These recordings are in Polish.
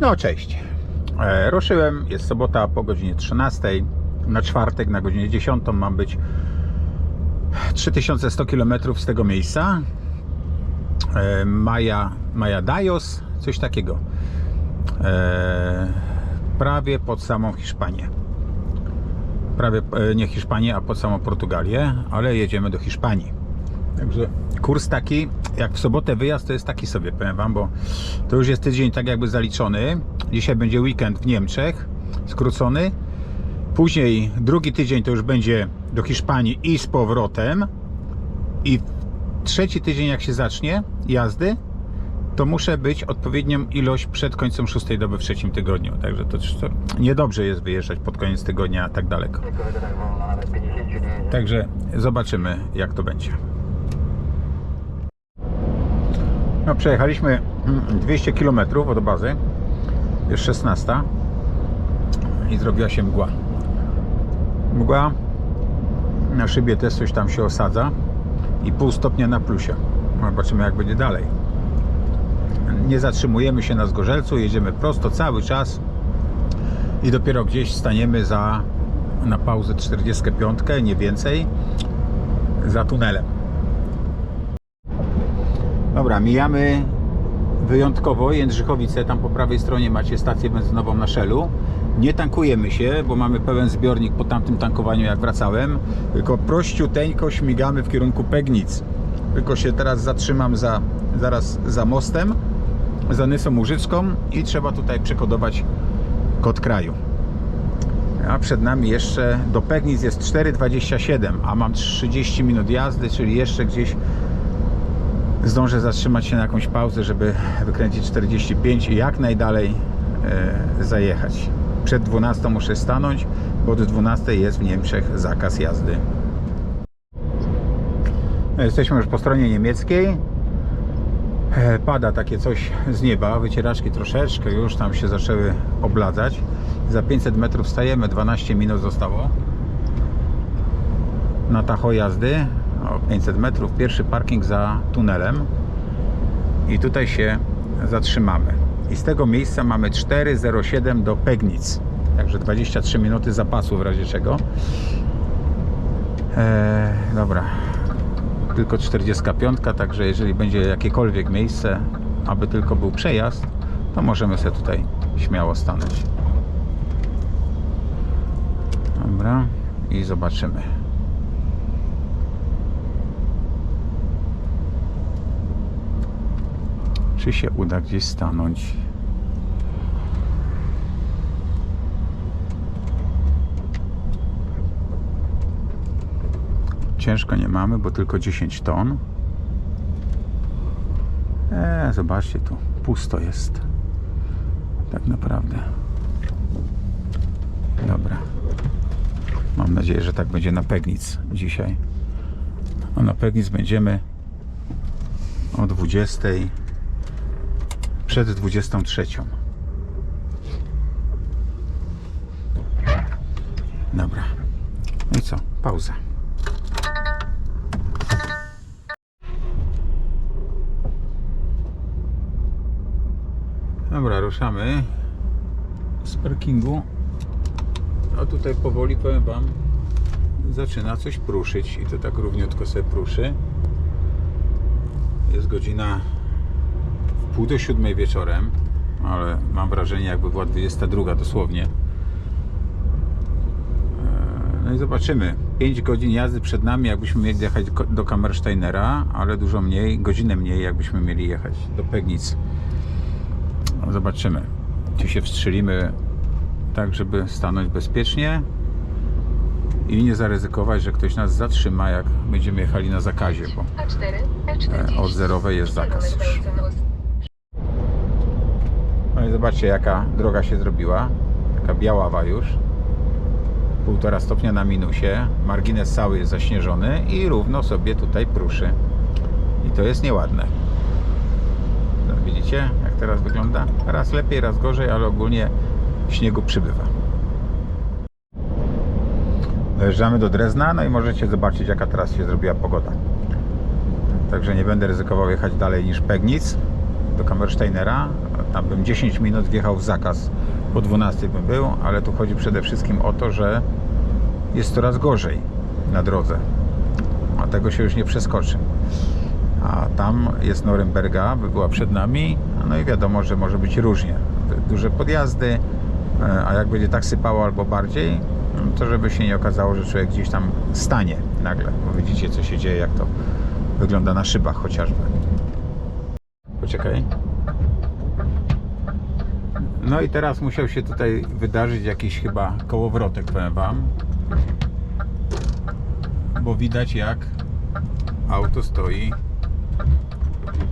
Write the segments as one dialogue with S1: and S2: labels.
S1: No cześć. E, ruszyłem, jest sobota po godzinie 13. Na czwartek na godzinie 10 mam być 3100 km z tego miejsca. E, Maja, Maja Dajos, coś takiego. E, prawie pod samą Hiszpanię. Prawie nie Hiszpanię, a pod samą Portugalię, ale jedziemy do Hiszpanii. Także kurs taki, jak w sobotę wyjazd, to jest taki sobie, powiem Wam, bo to już jest tydzień tak jakby zaliczony. Dzisiaj będzie weekend w Niemczech, skrócony. Później drugi tydzień to już będzie do Hiszpanii i z powrotem. I trzeci tydzień jak się zacznie jazdy, to muszę być odpowiednią ilość przed końcem szóstej doby w trzecim tygodniu. Także to, to niedobrze jest wyjeżdżać pod koniec tygodnia tak daleko. Także zobaczymy jak to będzie. No, przejechaliśmy mm, 200 km od bazy. Jest 16 i zrobiła się mgła. Mgła na szybie też coś tam się osadza i pół stopnia na plusie. No, Zobaczymy jak będzie dalej. Nie zatrzymujemy się na Zgorzelcu, jedziemy prosto cały czas i dopiero gdzieś staniemy za na pauzę 45, nie więcej, za tunelem. Dobra, mijamy wyjątkowo Jędrzychowice. Tam po prawej stronie macie stację benzynową na Shellu. Nie tankujemy się, bo mamy pełen zbiornik po tamtym tankowaniu jak wracałem. Tylko prościuteńko śmigamy w kierunku Pegnic. Tylko się teraz zatrzymam za, zaraz za mostem, za Nysą Łużycką i trzeba tutaj przekodować kod kraju. A przed nami jeszcze do Pegnic jest 4,27, a mam 30 minut jazdy, czyli jeszcze gdzieś zdążę zatrzymać się na jakąś pauzę, żeby wykręcić 45 i jak najdalej e, zajechać. Przed 12 muszę stanąć, bo do 12 jest w Niemczech zakaz jazdy. No, Jesteśmy już po stronie niemieckiej. E, Pada takie coś z nieba, wycieraczki troszeczkę już tam się zaczęły obladzać. Za 500 metrów stajemy, 12 minut zostało na tacho jazdy o 500 metrów, pierwszy parking za tunelem i tutaj się zatrzymamy. I z tego miejsca mamy 4.07 do Pegnic, także 23 minuty zapasu w razie czego. Eee, dobra, tylko 45, także jeżeli będzie jakiekolwiek miejsce, aby tylko był przejazd, to możemy sobie tutaj śmiało stanąć. Dobra, i zobaczymy. Czy się uda gdzieś stanąć. Ciężko nie mamy, bo tylko 10 ton. Eee, zobaczcie tu, pusto jest. Tak naprawdę. Dobra. Mam nadzieję, że tak będzie na Pegnic dzisiaj. A na Pegnic będziemy o 20 przed 23. Dobra. No i co? Pauza. Dobra, ruszamy z parkingu. A tutaj powoli powiem Wam, zaczyna coś pruszyć i to tak równiutko sobie pruszy. Jest godzina pół do siódmej wieczorem, ale mam wrażenie jakby była 22 dosłownie. Eee, No i zobaczymy. 5 godzin jazdy przed nami, jakbyśmy mieli jechać do- Kammersteinera, ale dużo mniej, godzinę mniej, jakbyśmy mieli jechać do Pegnic. No, Zobaczymy, czy się wstrzelimy tak, żeby stanąć bezpiecznie i nie zaryzykować, że ktoś nas zatrzyma, jak będziemy jechali na zakazie, bo
S2: A4,
S1: E,
S2: E40.
S1: od zerowej jest zakaz już. Zobaczcie jaka droga się zrobiła. Taka biaława już. Półtora stopnia na minusie. Margines cały jest zaśnieżony i równo sobie tutaj pruszy. I to jest nieładne. No, widzicie jak teraz wygląda? Raz lepiej, raz gorzej, ale ogólnie śniegu przybywa. Dojeżdżamy do Drezna, no i możecie zobaczyć jaka teraz się zrobiła pogoda. Także nie będę ryzykował jechać dalej niż Pegnic do Kammersteinera. Tam bym 10 minut wjechał w zakaz. Po 12 bym był, ale tu chodzi przede wszystkim o to, że jest coraz gorzej na drodze. A tego się już nie przeskoczy. A tam jest Norymberga, by była przed nami. No i wiadomo, że może być różnie. Duże podjazdy, e, a jak będzie tak sypało albo bardziej, to żeby się nie okazało, że człowiek gdzieś tam stanie nagle. Bo widzicie, co się dzieje, jak to wygląda na szybach chociażby. Poczekaj. No i teraz musiał się tutaj wydarzyć jakiś chyba kołowrotek, powiem Wam. Bo widać jak auto stoi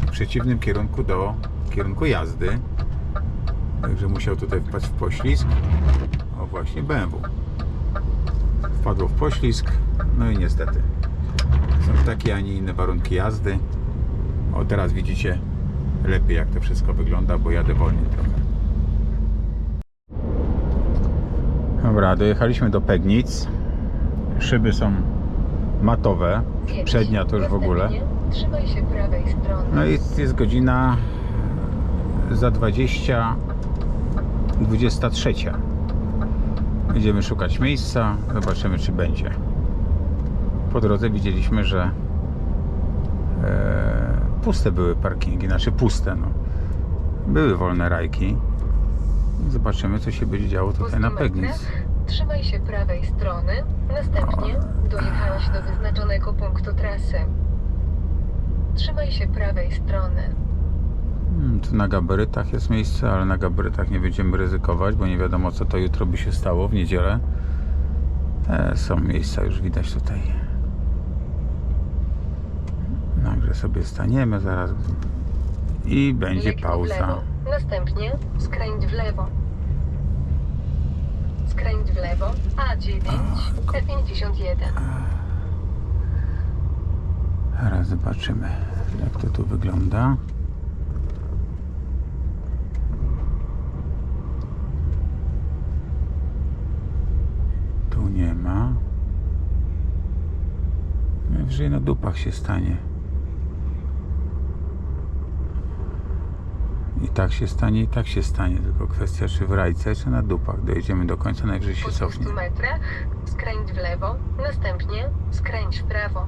S1: w przeciwnym kierunku do kierunku jazdy. Także musiał tutaj wpaść w poślizg. O właśnie BMW. Wpadło w poślizg. No i niestety są takie, a nie inne warunki jazdy. O teraz widzicie lepiej jak to wszystko wygląda, bo jadę wolniej trochę. Dobra, dojechaliśmy do Pegnic. Szyby są matowe. Przednia to już w ogóle.
S2: Trzymaj się prawej strony.
S1: No i jest godzina za 20, 23. Będziemy szukać miejsca, zobaczymy czy będzie. Po drodze widzieliśmy, że e, puste były parkingi, znaczy puste, no. Były wolne rajki. Zobaczymy co się będzie działo tutaj na
S2: 100
S1: Pegnic.
S2: Trzymaj się prawej strony. Następnie dojechałeś do wyznaczonego punktu trasy. Trzymaj się prawej strony.
S1: Hmm, Tu na gabarytach jest miejsce, ale na gabarytach nie będziemy ryzykować, bo nie wiadomo co to jutro by się stało w niedzielę. E, są miejsca, już widać tutaj. Także sobie staniemy zaraz i będzie
S2: Leknij w
S1: pauza.
S2: lewo. Następnie skręć w lewo. Skręć w lewo. A9, E51.
S1: Teraz zobaczymy jak to tu wygląda. Tu nie ma. Najwyżej na dupach się stanie. Tak się stanie, i tak się stanie. Tylko kwestia, czy w rajce, czy na dupach. Dojedziemy do końca, najwyżej się
S2: Po
S1: cofnie.
S2: 200 metrach skręć w lewo. Następnie skręć w prawo.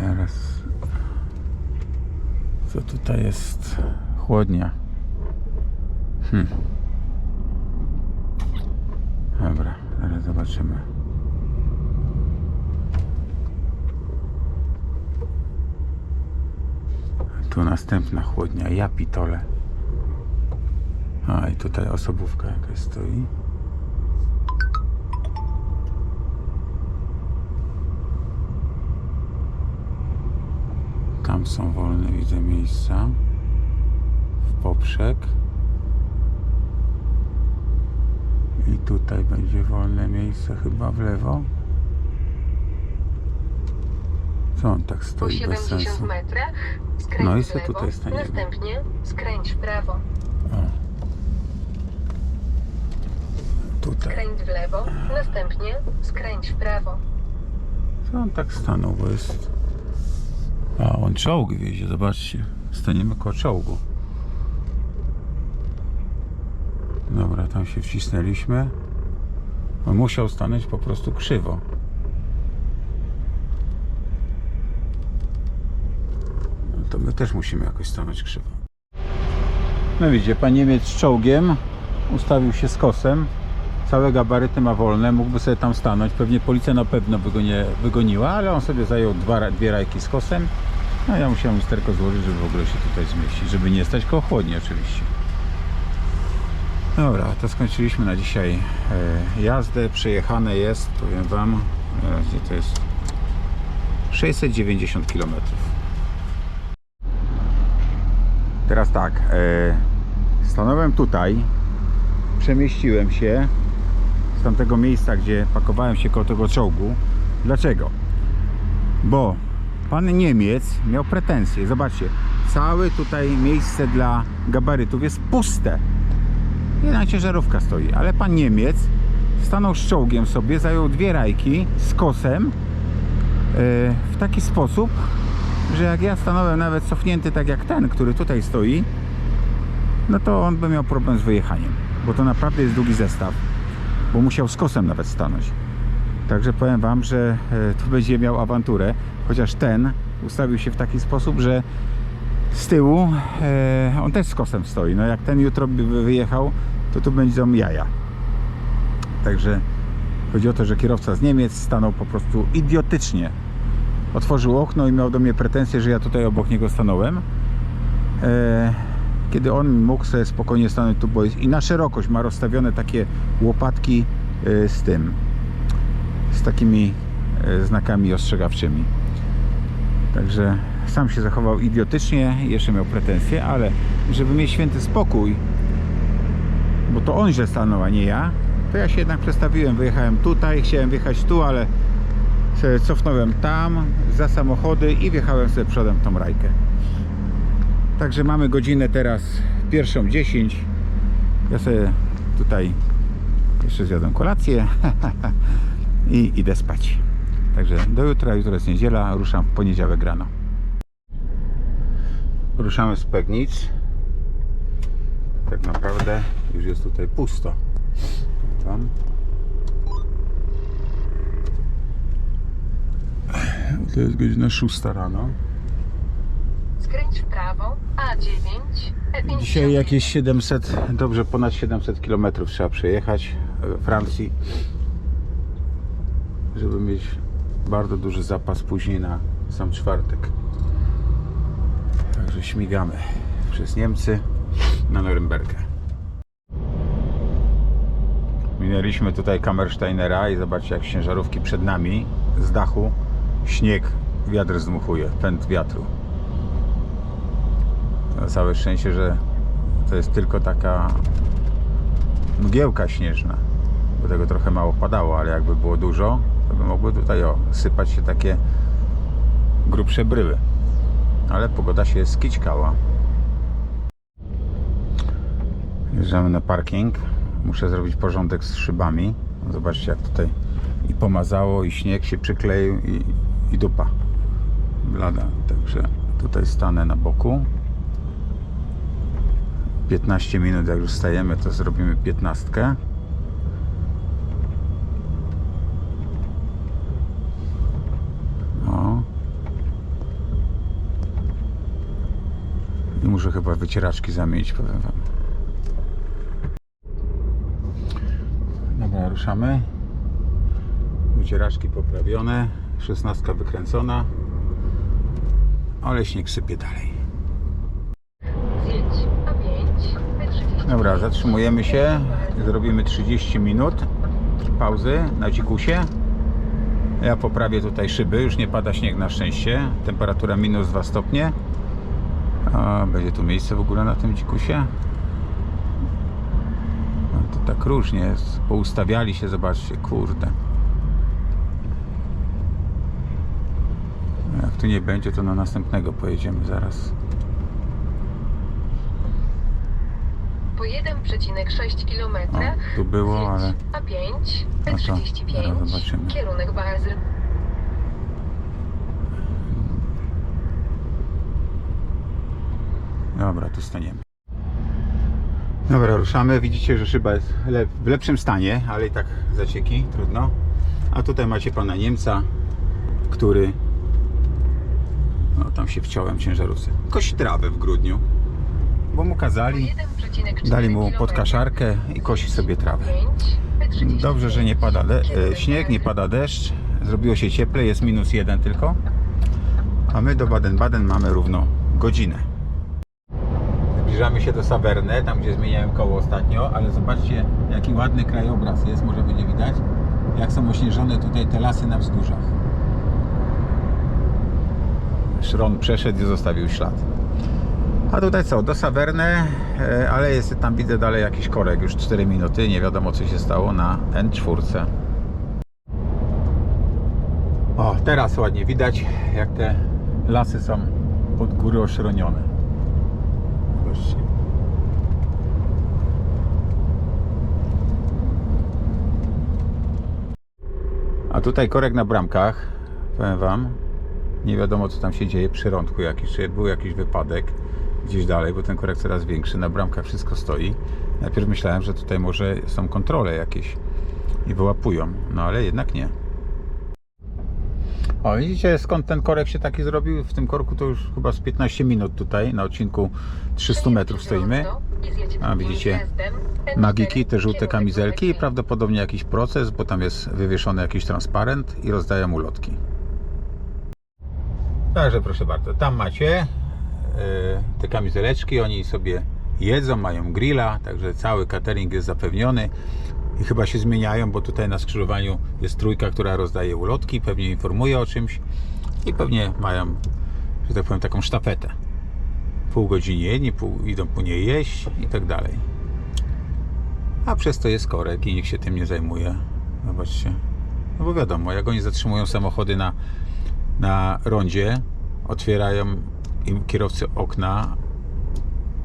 S1: Teraz. Co tutaj jest? Chłodnia. Hm. Dobra, zaraz zobaczymy. Tu następna chłodnia. Ja pitole. A i tutaj osobówka jakaś stoi. Tam są wolne, widzę miejsca. W poprzek. I tutaj będzie wolne miejsce chyba w lewo. Co on tak
S2: Po
S1: stoi bez
S2: 70
S1: sensu?
S2: metrach skręć
S1: No i
S2: w
S1: se
S2: lewo.
S1: tutaj staniemy.
S2: Następnie skręć w prawo.
S1: O. Tutaj.
S2: Skręć w lewo. Następnie skręć w prawo.
S1: Co on tak stanął, bo jest... A, on czołg wiezie, zobaczcie. Staniemy koło czołgu. Dobra, tam się wcisnęliśmy. On musiał stanąć po prostu krzywo. No to my też musimy jakoś stanąć krzywo. No widzicie, pan Niemiec z czołgiem ustawił się z kosem. Całe gabaryty ma wolne, mógłby sobie tam stanąć. Pewnie policja na pewno by go nie wygoniła, ale on sobie zajął dwa, dwie rajki z kosem. No ja musiałem lusterko złożyć, żeby w ogóle się tutaj zmieścić, żeby nie stać koło chłodni oczywiście. Dobra, to skończyliśmy na dzisiaj e, jazdę. Przejechane jest, powiem Wam, e, gdzie to jest 690 km. Teraz tak, e, stanąłem tutaj, przemieściłem się z tamtego miejsca, gdzie pakowałem się koło tego czołgu. Dlaczego? Bo pan Niemiec miał pretensje. Zobaczcie, całe tutaj miejsce dla gabarytów jest puste. Jedna ciężarówka stoi, ale pan Niemiec stanął z czołgiem sobie, zajął dwie rajki z kosem e, w taki sposób, że jak ja stanąłem nawet cofnięty tak jak ten, który tutaj stoi, no to on by miał problem z wyjechaniem, bo to naprawdę jest długi zestaw, bo musiał z kosem nawet stanąć. Także powiem Wam, że e, tu będzie miał awanturę, chociaż ten ustawił się w taki sposób, że z tyłu e, on też z kosem stoi. No jak ten jutro by wyjechał, to tu będą jaja. Także chodzi o to, że kierowca z Niemiec stanął po prostu idiotycznie. Otworzył okno i miał do mnie pretensje, że ja tutaj obok niego stanąłem. E, kiedy on mógł sobie spokojnie stanąć tu, bo jest i na szerokość ma rozstawione takie łopatki e, z tym, z takimi e, znakami ostrzegawczymi. Także sam się zachował idiotycznie, jeszcze miał pretensje, ale żeby mieć święty spokój, bo to on źle stanął, a nie ja, to ja się jednak przestawiłem, wyjechałem tutaj, chciałem wjechać tu, ale cofnąłem tam, za samochody i wjechałem sobie przodem tą rajkę. Także mamy godzinę teraz pierwszą 10. Ja sobie tutaj jeszcze zjadłem kolację i idę spać. Także do jutra, jutro jest niedziela, ruszam w poniedziałek rano. Ruszamy z Pegnic. Tak naprawdę już jest tutaj pusto. Tam. To jest godzina 6 rano.
S2: Skręć w prawo, A9, E50.
S1: Dzisiaj jakieś 700, dobrze ponad 700 km trzeba przejechać we Francji, żeby mieć bardzo duży zapas później na sam czwartek. Także śmigamy przez Niemcy na Norymbergę. Minęliśmy tutaj Kammersteinera i zobaczcie jak ciężarówki przed nami z dachu śnieg wiatr zdmuchuje, pęd wiatru. Na całe szczęście, że to jest tylko taka mgiełka śnieżna, bo tego trochę mało padało, ale jakby było dużo, to by mogły tutaj o, sypać się takie grubsze bryły. Ale pogoda się skićkała. Jeżdżamy na parking. Muszę zrobić porządek z szybami. Zobaczcie jak tutaj i pomazało, i śnieg się przykleił, i, i dupa blada. Także tutaj stanę na boku. 15 minut jak już stajemy to zrobimy 15 o i muszę chyba wycieraczki zamienić powiem wam dobra ruszamy wycieraczki poprawione 16 wykręcona ale śnieg sypie dalej
S2: Zjedź A5, E30.
S1: Dobra, zatrzymujemy się. Zrobimy 30 minut pauzy na dzikusie. Ja poprawię tutaj szyby. Już nie pada śnieg na szczęście. Temperatura minus 2 stopnie. A będzie tu miejsce w ogóle na tym dzikusie? No, tak różnie jest. Poustawiali się, zobaczcie, kurde. Jak tu nie będzie, to na następnego pojedziemy zaraz.
S2: Po 1,6 km.
S1: O, tu było, ale-
S2: A5,
S1: No to
S2: E35,
S1: zaraz zobaczymy.
S2: kierunek Basel.
S1: Dobra, tu staniemy. Dobra, ruszamy. Widzicie, że szyba jest le w lepszym stanie, ale i tak zacieki, trudno. A tutaj macie pana Niemca, który no tam się wciąłem ciężarówce. Kosi trawę w grudniu, bo mu kazali,
S2: 1,4
S1: dali mu podkaszarkę i kosi sobie trawę.
S2: A5, E35,
S1: Dobrze, że nie pada e, śnieg, nie pada deszcz. Zrobiło się cieplej, jest minus jeden tylko. A my do Baden-Baden mamy równo godzinę. Zbliżamy się do Saverne, tam gdzie zmieniałem koło ostatnio, ale zobaczcie jaki ładny krajobraz jest, może będzie widać. Jak są ośnieżone tutaj te lasy na wzgórzach. Szron przeszedł i zostawił ślad. A tutaj co, do Saverne, e, ale jest tam widzę dalej jakiś korek, już 4 minuty, nie wiadomo co się stało na N4. O, teraz ładnie widać jak te lasy są pod góry oszronione. Zobaczcie. tutaj korek na bramkach, powiem Wam, nie wiadomo co tam się dzieje przy rądku jakiś, czy był jakiś wypadek gdzieś dalej, bo ten korek coraz większy, na bramkach wszystko stoi. Najpierw myślałem, że tutaj może są kontrole jakieś i wyłapują, no ale jednak nie. O, widzicie skąd ten korek się taki zrobił? W tym korku to już chyba z 15 minut tutaj na odcinku 300 metrów stoimy. A, widzicie? Magiki, te żółte kamizelki i prawdopodobnie jakiś proces, bo tam jest wywieszony jakiś transparent i rozdają ulotki. Także proszę bardzo, tam macie e, te kamizeleczki, oni sobie jedzą, mają grilla, także cały catering jest zapewniony i chyba się zmieniają, bo tutaj na skrzyżowaniu jest trójka, która rozdaje ulotki, pewnie informuje o czymś i pewnie mają, że tak powiem, taką sztafetę. Pół godziny jedni, pół, idą później jeść i tak dalej. A przez to jest korek i nikt się tym nie zajmuje. Zobaczcie. No bo wiadomo, jak oni zatrzymują samochody na, na rondzie, otwierają im kierowcy okna,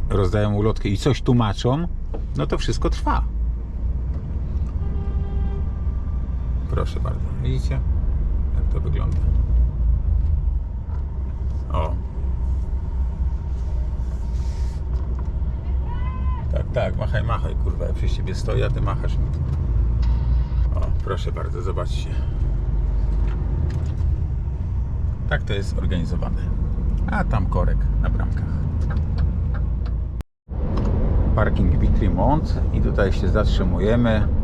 S1: rozdają ulotkę i coś tłumaczą, no to wszystko trwa. Proszę bardzo. Widzicie? Jak to wygląda. O. Tak, tak, machaj, machaj, kurwa. Ja przy ciebie stoję, a ty machasz mi. O, proszę bardzo, zobaczcie. Tak to jest organizowane. A tam korek na bramkach. Parking Vitrimont i tutaj się zatrzymujemy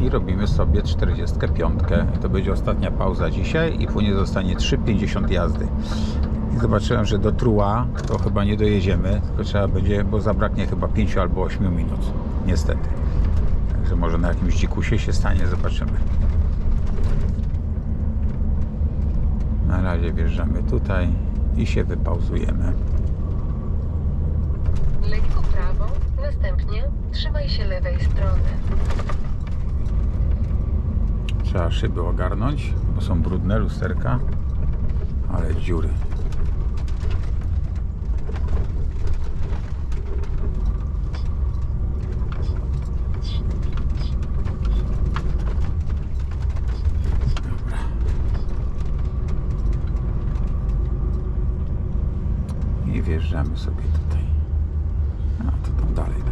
S1: i robimy sobie 45. I to będzie ostatnia pauza dzisiaj i później zostanie 3,50 jazdy. I zobaczyłem, że do Trua to chyba nie dojedziemy, tylko trzeba będzie, bo zabraknie chyba 5 albo 8 minut. Niestety. Także może na jakimś dzikusie się stanie, zobaczymy. Na razie wjeżdżamy tutaj i się wypauzujemy.
S2: Lekko prawą, następnie trzymaj się lewej strony.
S1: Trzeba szyby ogarnąć, bo są brudne lusterka, ale dziury. I wjeżdżamy sobie tutaj. A to tam dalej.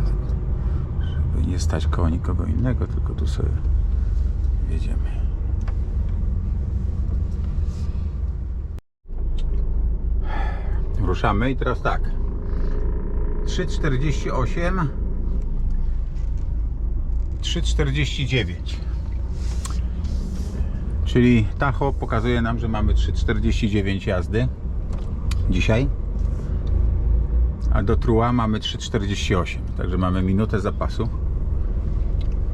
S1: Żeby nie stać koło nikogo innego, tylko tu sobie jedziemy. Ruszamy i teraz tak. 3,48 3,49 Czyli Tacho pokazuje nam, że mamy 3,49 jazdy dzisiaj a do Trua mamy 3,48 także mamy minutę zapasu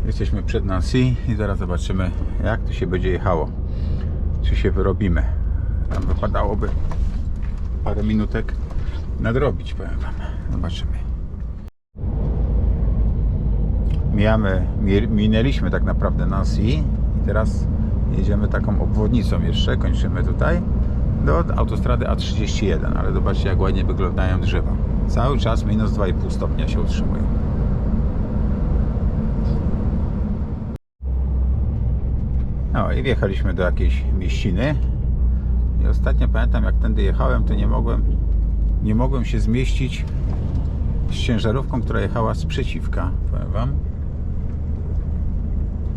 S1: Jesteśmy przed Nancy i zaraz zobaczymy jak tu się będzie jechało. Czy się wyrobimy. Tam wypadałoby parę minutek nadrobić, powiem Wam. Zobaczymy. Mijamy, mi- minęliśmy tak naprawdę Nancy i teraz jedziemy taką obwodnicą jeszcze, kończymy tutaj do autostrady A31, ale zobaczcie jak ładnie wyglądają drzewa. Cały czas minus 2,5 stopnia się utrzymują. No i wjechaliśmy do jakiejś mieściny. I ostatnio pamiętam jak tędy jechałem, to nie mogłem nie mogłem się zmieścić z ciężarówką, która jechała sprzeciwka, powiem wam.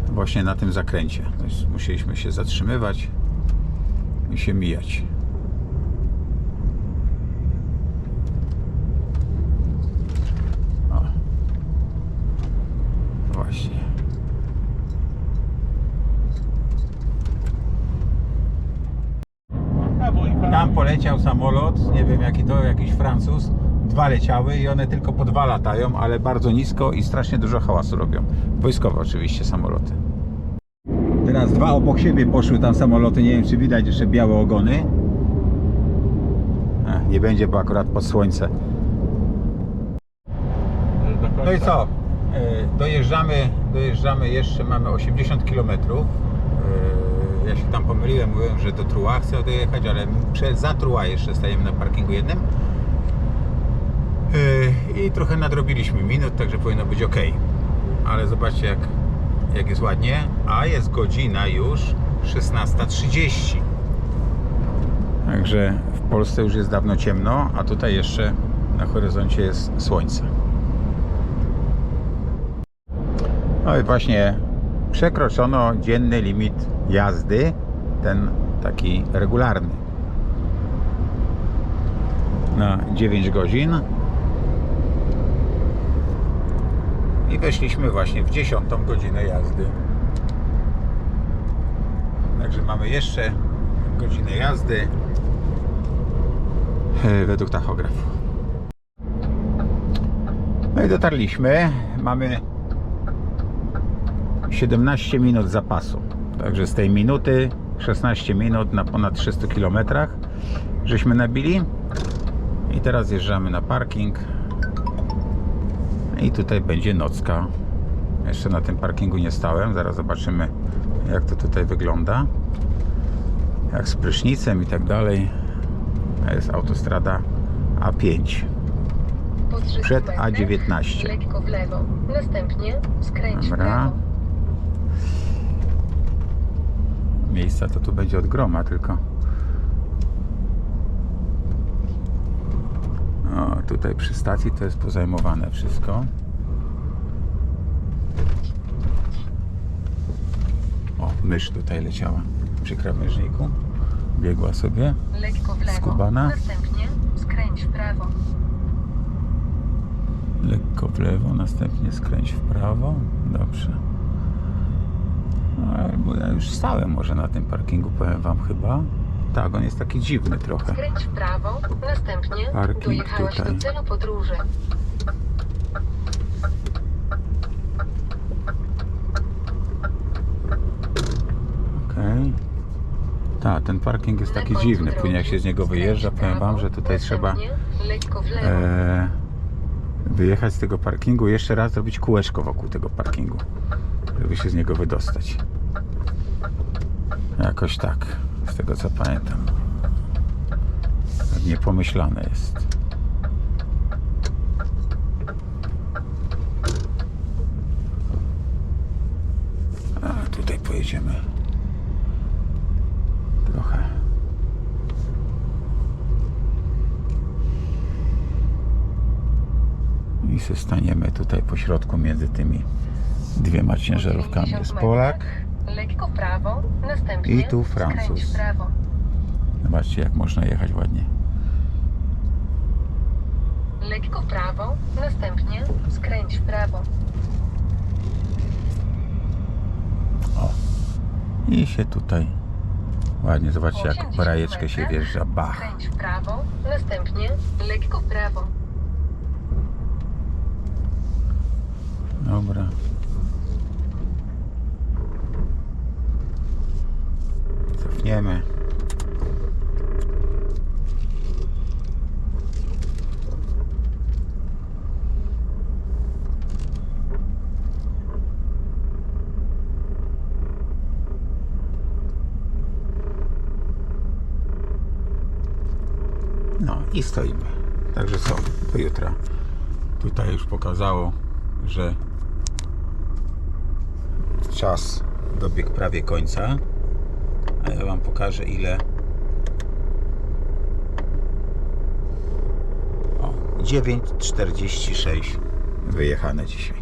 S1: Właśnie na tym zakręcie. Musieliśmy się zatrzymywać i się mijać. O. Właśnie. Tam poleciał to, jakiś Francuz. Dwa leciały i one tylko po dwa latają, ale bardzo nisko i strasznie dużo hałasu robią. Wojskowe oczywiście samoloty. Teraz dwa obok siebie poszły tam samoloty, nie wiem czy widać jeszcze białe ogony. Nie będzie, bo akurat pod słońce. No i co? E, Dojeżdżamy, dojeżdżamy jeszcze, mamy 80 km. Ja się tam pomyliłem, mówiłem, że do Trua chcę dojechać, ale za Trua jeszcze stajemy na parkingu jednym. E, I trochę nadrobiliśmy minut, także powinno być ok. Ale zobaczcie jak, jak jest ładnie. A jest godzina już 16.30. Także w Polsce już jest dawno ciemno, a tutaj jeszcze na horyzoncie jest słońce. No i właśnie przekroczono dzienny limit jazdy, ten taki regularny. Na 9 godzin. I weszliśmy właśnie w 10 godzinę jazdy. Także mamy jeszcze godzinę jazdy e, według tachografu. No i dotarliśmy. Mamy 17 minut zapasu. Także z tej minuty 16 minut na ponad 300 km żeśmy nabili. I teraz zjeżdżamy na parking. I tutaj będzie nocka. Jeszcze na tym parkingu nie stałem. Zaraz zobaczymy jak to tutaj wygląda. Jak z prysznicem i tak dalej. A jest autostrada A5.
S2: Po 300
S1: Przed
S2: metrach
S1: A19.
S2: Lekko w lewo. Następnie skręć w
S1: Dobra.
S2: prawo.
S1: Miejsca to tu będzie od groma tylko. O, tutaj przy stacji to jest pozajmowane wszystko. O, mysz tutaj leciała przy krawężniku. Biegła sobie.
S2: Lekko w lewo.
S1: Skubana.
S2: Następnie skręć w prawo.
S1: Lekko w lewo, następnie skręć w prawo. Dobrze. No, bo ja już stałem może na tym parkingu, powiem Wam chyba. Tak, on jest taki dziwny trochę.
S2: Skręć w prawo. Następnie
S1: Parking
S2: dojechałaś
S1: tutaj.
S2: do celu podróży.
S1: Okej. Tak, ten parking jest taki
S2: końcu
S1: dziwny.
S2: drogi
S1: Później jak się z niego
S2: skręć
S1: wyjeżdża,
S2: w
S1: powiem Wam,
S2: prawo,
S1: że tutaj trzeba
S2: następnie Lekko w lewo.
S1: e, wyjechać z tego parkingu i jeszcze raz zrobić kółeczko wokół tego parkingu, żeby się z niego wydostać. Jakoś tak, z tego co pamiętam. Tak niepomyślane jest. A tutaj pojedziemy trochę. I staniemy tutaj po środku między tymi dwiema ciężarówkami.
S2: 90
S1: Jest. Polak.
S2: Lekko w prawo. Następnie
S1: I tu
S2: skręć
S1: Francuz.
S2: w prawo.
S1: Zobaczcie jak można jechać ładnie.
S2: Lekko w prawo. Następnie skręć w prawo.
S1: O. I się tutaj ładnie, zobaczcie jak
S2: 80
S1: w rajeczkę się
S2: metrach.
S1: wjeżdża. Bach.
S2: Skręć w prawo. Następnie lekko w prawo.
S1: Dobra. Cofniemy. No i stoimy. Także co, do jutra. Tutaj już pokazało, że czas dobiegł prawie końca. Wam pokażę ile. O, 9.46 wyjechane dzisiaj.